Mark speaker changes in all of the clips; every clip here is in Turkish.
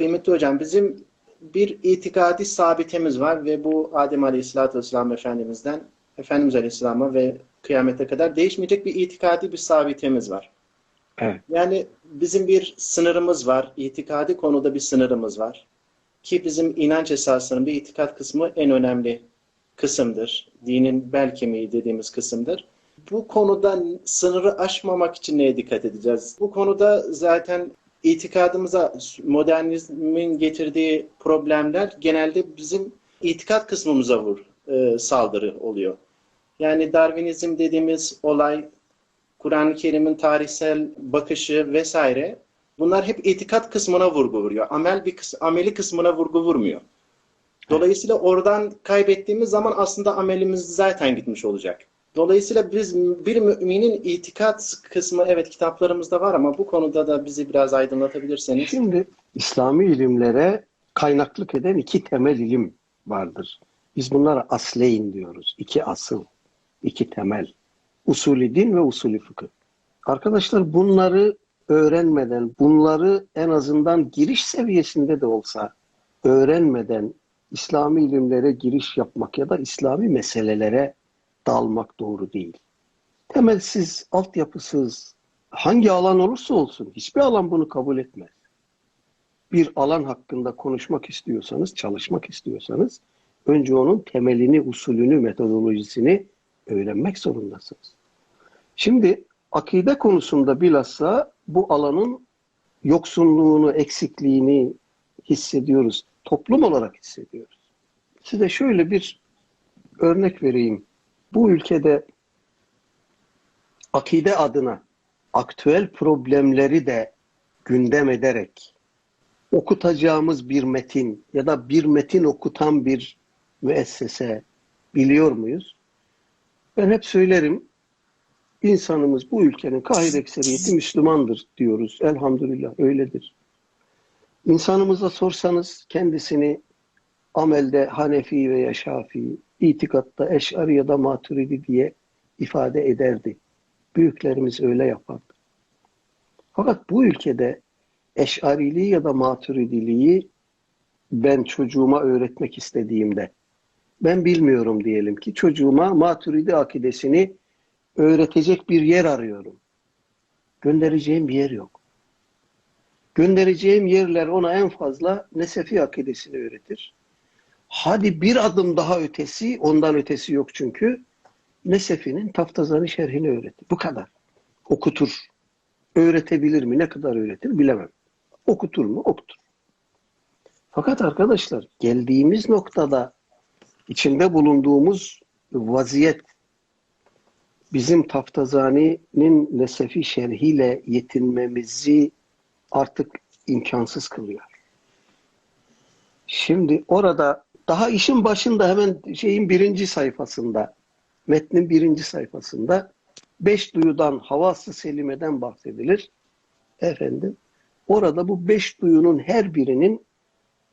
Speaker 1: Kıymetli hocam bizim bir itikadi sabitemiz var ve bu Adem Aleyhisselatü Vesselam Efendimiz'den Efendimiz Aleyhisselam'a ve kıyamete kadar değişmeyecek bir itikadi bir sabitemiz var.
Speaker 2: Evet.
Speaker 1: Yani bizim bir sınırımız var. İtikadi konuda bir sınırımız var. Ki bizim inanç esasının bir itikat kısmı en önemli kısımdır. Dinin bel kemiği dediğimiz kısımdır. Bu konuda sınırı aşmamak için neye dikkat edeceğiz? Bu konuda zaten itikadımıza modernizmin getirdiği problemler genelde bizim itikat kısmımıza vur, e, saldırı oluyor. Yani Darwinizm dediğimiz olay, Kur'an-ı Kerim'in tarihsel bakışı vesaire bunlar hep itikat kısmına vurgu vuruyor. Amel bir kıs ameli kısmına vurgu vurmuyor. Dolayısıyla oradan kaybettiğimiz zaman aslında amelimiz zaten gitmiş olacak. Dolayısıyla biz bir müminin itikat kısmı evet kitaplarımızda var ama bu konuda da bizi biraz aydınlatabilirseniz.
Speaker 2: Şimdi İslami ilimlere kaynaklık eden iki temel ilim vardır. Biz bunlara asleyn diyoruz. İki asıl, iki temel. Usulü din ve usulü fıkıh. Arkadaşlar bunları öğrenmeden, bunları en azından giriş seviyesinde de olsa öğrenmeden İslami ilimlere giriş yapmak ya da İslami meselelere dalmak doğru değil. Temelsiz, altyapısız, hangi alan olursa olsun hiçbir alan bunu kabul etmez. Bir alan hakkında konuşmak istiyorsanız, çalışmak istiyorsanız önce onun temelini, usulünü, metodolojisini öğrenmek zorundasınız. Şimdi akide konusunda bilhassa bu alanın yoksunluğunu, eksikliğini hissediyoruz. Toplum olarak hissediyoruz. Size şöyle bir örnek vereyim. Bu ülkede akide adına aktüel problemleri de gündem ederek okutacağımız bir metin ya da bir metin okutan bir müessese biliyor muyuz? Ben hep söylerim insanımız bu ülkenin kahir ekseriyeti Müslümandır diyoruz. Elhamdülillah öyledir. İnsanımıza sorsanız kendisini amelde Hanefi veya Şafii, itikatta Eş'ari ya da Maturidi diye ifade ederdi. Büyüklerimiz öyle yapardı. Fakat bu ülkede Eş'ariliği ya da Maturidiliği ben çocuğuma öğretmek istediğimde ben bilmiyorum diyelim ki çocuğuma Maturidi akidesini öğretecek bir yer arıyorum. Göndereceğim bir yer yok. Göndereceğim yerler ona en fazla Nesefi akidesini öğretir. Hadi bir adım daha ötesi, ondan ötesi yok çünkü. Nesefi'nin Taftazani şerhini öğretir. Bu kadar. Okutur. Öğretebilir mi? Ne kadar öğretir bilemem. Okutur mu? Okutur. Fakat arkadaşlar geldiğimiz noktada içinde bulunduğumuz vaziyet bizim Taftazani'nin Nesefi şerhiyle yetinmemizi artık imkansız kılıyor. Şimdi orada daha işin başında hemen şeyin birinci sayfasında, metnin birinci sayfasında beş duyudan, havası selimeden bahsedilir. Efendim, orada bu beş duyunun her birinin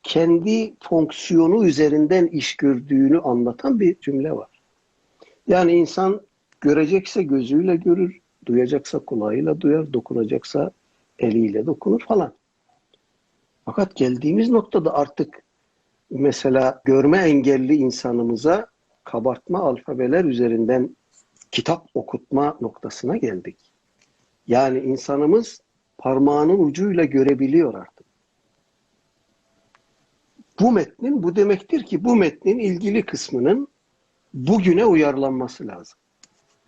Speaker 2: kendi fonksiyonu üzerinden iş gördüğünü anlatan bir cümle var. Yani insan görecekse gözüyle görür, duyacaksa kulağıyla duyar, dokunacaksa eliyle dokunur falan. Fakat geldiğimiz noktada artık mesela görme engelli insanımıza kabartma alfabeler üzerinden kitap okutma noktasına geldik. Yani insanımız parmağının ucuyla görebiliyor artık. Bu metnin, bu demektir ki bu metnin ilgili kısmının bugüne uyarlanması lazım.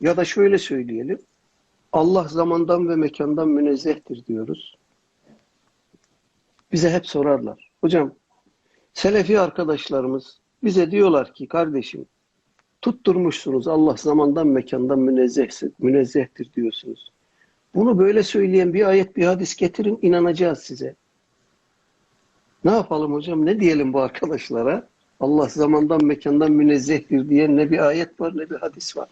Speaker 2: Ya da şöyle söyleyelim, Allah zamandan ve mekandan münezzehtir diyoruz. Bize hep sorarlar. Hocam Selefi arkadaşlarımız bize diyorlar ki kardeşim tutturmuşsunuz Allah zamandan mekandan münezzehtir, münezzehtir diyorsunuz. Bunu böyle söyleyen bir ayet bir hadis getirin inanacağız size. Ne yapalım hocam ne diyelim bu arkadaşlara? Allah zamandan mekandan münezzehtir diye ne bir ayet var ne bir hadis var.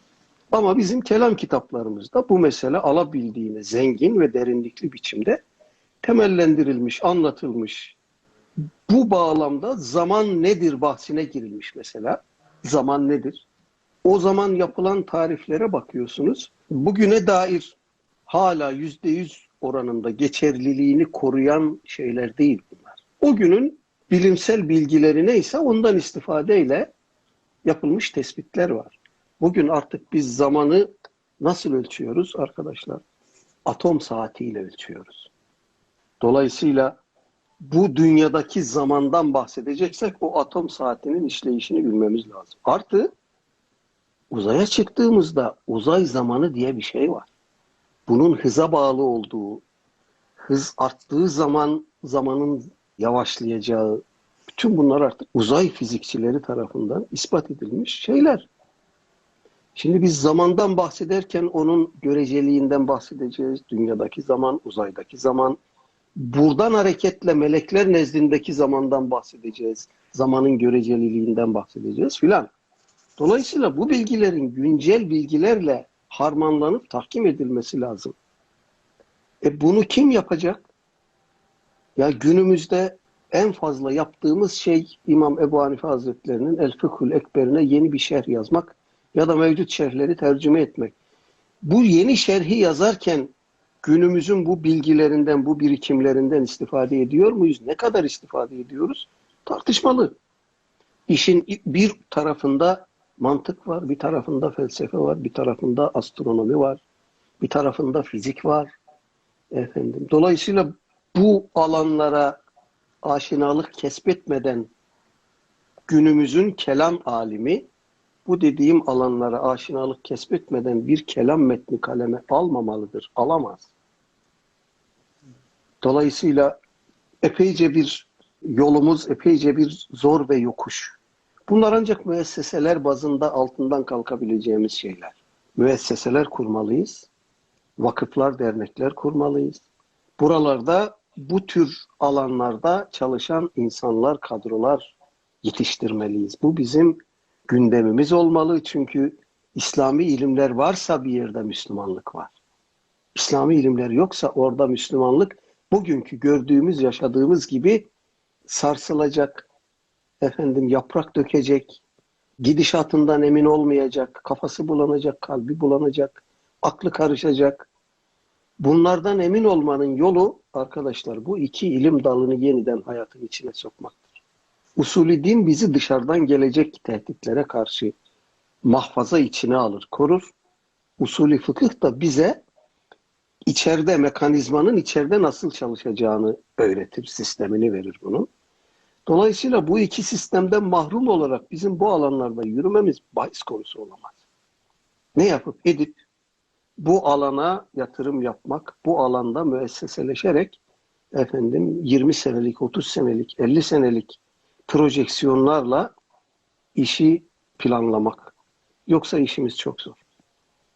Speaker 2: Ama bizim kelam kitaplarımızda bu mesele alabildiğine zengin ve derinlikli biçimde temellendirilmiş, anlatılmış. Bu bağlamda zaman nedir bahsine girilmiş mesela. Zaman nedir? O zaman yapılan tariflere bakıyorsunuz. Bugüne dair hala yüzde yüz oranında geçerliliğini koruyan şeyler değil bunlar. o günün bilimsel bilgileri neyse ondan istifadeyle yapılmış tespitler var. Bugün artık biz zamanı nasıl ölçüyoruz arkadaşlar? Atom saatiyle ölçüyoruz. Dolayısıyla bu dünyadaki zamandan bahsedeceksek o atom saatinin işleyişini bilmemiz lazım. Artı uzaya çıktığımızda uzay zamanı diye bir şey var. Bunun hıza bağlı olduğu, hız arttığı zaman zamanın yavaşlayacağı, bütün bunlar artık uzay fizikçileri tarafından ispat edilmiş şeyler. Şimdi biz zamandan bahsederken onun göreceliğinden bahsedeceğiz. Dünyadaki zaman, uzaydaki zaman. Buradan hareketle melekler nezdindeki zamandan bahsedeceğiz. Zamanın göreceliliğinden bahsedeceğiz filan. Dolayısıyla bu bilgilerin güncel bilgilerle harmanlanıp tahkim edilmesi lazım. E bunu kim yapacak? Ya günümüzde en fazla yaptığımız şey İmam Ebu Hanife Hazretleri'nin El Fıkhul Ekber'ine yeni bir şerh yazmak ya da mevcut şerhleri tercüme etmek. Bu yeni şerhi yazarken günümüzün bu bilgilerinden, bu birikimlerinden istifade ediyor muyuz? Ne kadar istifade ediyoruz? Tartışmalı. İşin bir tarafında mantık var, bir tarafında felsefe var, bir tarafında astronomi var, bir tarafında fizik var. Efendim. Dolayısıyla bu alanlara aşinalık kesbetmeden günümüzün kelam alimi bu dediğim alanlara aşinalık kesbetmeden bir kelam metni kaleme almamalıdır, alamaz. Dolayısıyla epeyce bir yolumuz, epeyce bir zor ve yokuş. Bunlar ancak müesseseler bazında altından kalkabileceğimiz şeyler. Müesseseler kurmalıyız. Vakıflar, dernekler kurmalıyız. Buralarda bu tür alanlarda çalışan insanlar, kadrolar yetiştirmeliyiz. Bu bizim gündemimiz olmalı. Çünkü İslami ilimler varsa bir yerde Müslümanlık var. İslami ilimler yoksa orada Müslümanlık bugünkü gördüğümüz, yaşadığımız gibi sarsılacak, efendim yaprak dökecek, gidişatından emin olmayacak, kafası bulanacak, kalbi bulanacak, aklı karışacak. Bunlardan emin olmanın yolu arkadaşlar bu iki ilim dalını yeniden hayatın içine sokmaktır. Usulü din bizi dışarıdan gelecek tehditlere karşı mahfaza içine alır, korur. Usulü fıkıh da bize içeride mekanizmanın içeride nasıl çalışacağını öğretir, sistemini verir bunun. Dolayısıyla bu iki sistemden mahrum olarak bizim bu alanlarda yürümemiz bahis konusu olamaz. Ne yapıp edip bu alana yatırım yapmak, bu alanda müesseseleşerek efendim 20 senelik, 30 senelik, 50 senelik projeksiyonlarla işi planlamak. Yoksa işimiz çok zor.